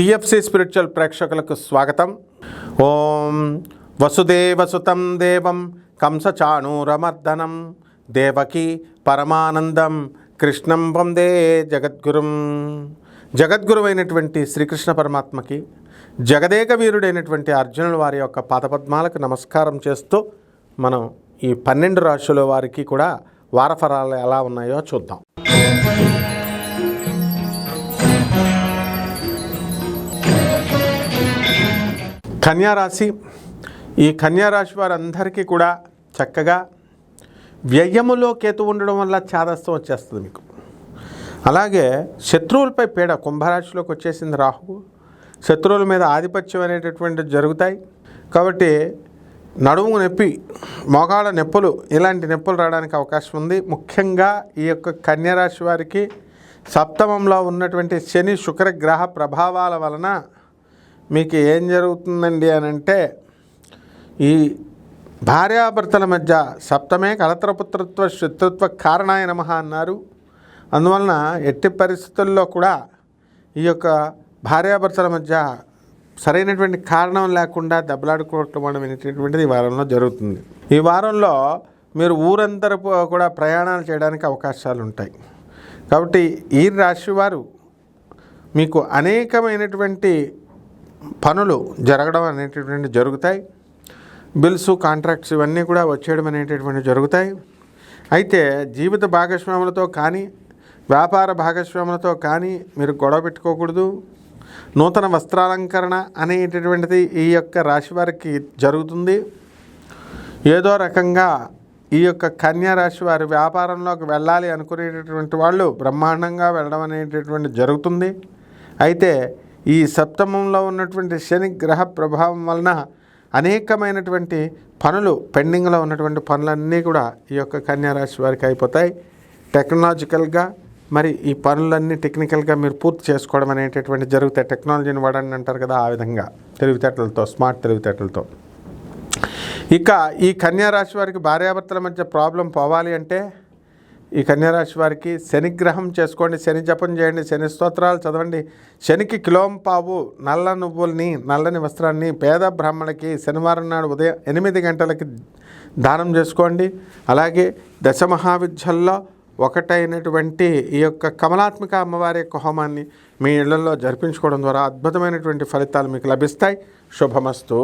TFC spiritual ప్రేక్షకులకు స్వాగతం. ఓం వసుదేవసుతం దేవం కంసచాణూరమర్దనం. దేవకి పరమానందం. కృష్ణం వందే జగద్గురుం. జగద్గురువైనటువంటి శ్రీకృష్ణ పరమాత్మకి జగదేక వీరుడైనటువంటి అర్జునుల వారి యొక్క పాదపద్మాలకు నమస్కారం చేస్తూ మనం ఈ పన్నెండు రాశుల వారికి కూడా వారఫలాలు ఎలా ఉన్నాయో చూద్దాం. కన్యారాశి ఈ కన్యారాశి వారందరికీ కూడా చక్కగా వ్యయములో కేతు ఉండడం వల్ల ఛాదస్తం వచ్చేస్తుంది మీకు. అలాగే శత్రువులపై పీడ కుంభరాశిలోకి వచ్చేసింది రాహు శత్రువుల మీద ఆధిపత్యం అనేటటువంటి జరుగుతాయి. కాబట్టి నడుము నొప్పి మోకాళ్ళ నొప్పులు ఇలాంటి నొప్పులు రావడానికి అవకాశం ఉంది. ముఖ్యంగా ఈ యొక్క కన్యరాశి వారికి సప్తమంలో ఉన్నటువంటి శని శుక్ర గ్రహ ప్రభావాల వలన మీకు ఏం జరుగుతుందండి అని అంటే ఈ భార్యాభర్తల మధ్య సప్తమే కలత్రపుత్రత్వ శత్రుత్వ కారణాయ నమ అన్నారు. అందువలన ఎట్టి పరిస్థితుల్లో కూడా ఈ యొక్క భార్యాభర్తల మధ్య సరైనటువంటి కారణం లేకుండా దెబ్బలాడుకోవటం అనేటటువంటిది ఈ వారంలో జరుగుతుంది. ఈ వారంలో మీరు ఊరంతరపు కూడా ప్రయాణాలు చేయడానికి అవకాశాలు ఉంటాయి. కాబట్టి ఈ రాశి వారు మీకు అనేకమైనటువంటి పనులు జరగడం అనేటటువంటి జరుగుతాయి. బిల్స్ కాంట్రాక్ట్స్ ఇవన్నీ కూడా వచ్చేయడం అనేటటువంటి జరుగుతాయి. అయితే జీవిత భాగస్వాములతో కానీ వ్యాపార భాగస్వాములతో కానీ మీరు గొడవ పెట్టుకోకూడదు. నూతన వస్త్రాలంకరణ అనేటటువంటిది ఈ యొక్క రాశి వారికి జరుగుతుంది. ఏదో రకంగా ఈ యొక్క కన్యా రాశి వారి వ్యాపారంలోకి వెళ్ళాలి అనుకునేటటువంటి వాళ్ళు బ్రహ్మాండంగా వెళ్ళడం అనేటటువంటి జరుగుతుంది. అయితే ఈ సప్తమంలో ఉన్నటువంటి శని గ్రహ ప్రభావం వలన అనేకమైనటువంటి పనులు పెండింగ్లో ఉన్నటువంటి పనులన్నీ కూడా ఈ యొక్క కన్యారాశి వారికి అయిపోతాయి. టెక్నాలజికల్గా మరి ఈ పనులన్నీ టెక్నికల్గా మీరు పూర్తి చేసుకోవడం అనేటటువంటి జరుగుతాయి. టెక్నాలజీని వాడండి అంటారు కదా ఆ విధంగా తెలివితేటలతో స్మార్ట్ తెలివితేటలతో. ఇక ఈ కన్యా రాశి వారికి భార్యాభర్తల మధ్య ప్రాబ్లం పోవాలి అంటే ఈ కన్యారాశి వారికి శనిగ్రహం చేసుకోండి శని జపం చేయండి శని స్తోత్రాలు చదవండి. శనికి కిలోం పావు నల్ల నువ్వుల్ని నల్లని వస్త్రాన్ని పేద బ్రాహ్మణకి శనివారం నాడు ఉదయం ఎనిమిది గంటలకి దానం చేసుకోండి. అలాగే దశ మహావిద్యల్లో ఒకటైనటువంటి ఈ యొక్క కమలాత్మిక అమ్మవారి యొక్క హోమాన్ని మీ ఇళ్ళలో జరిపించుకోవడం ద్వారా అద్భుతమైనటువంటి ఫలితాలు మీకు లభిస్తాయి. శుభమస్తు.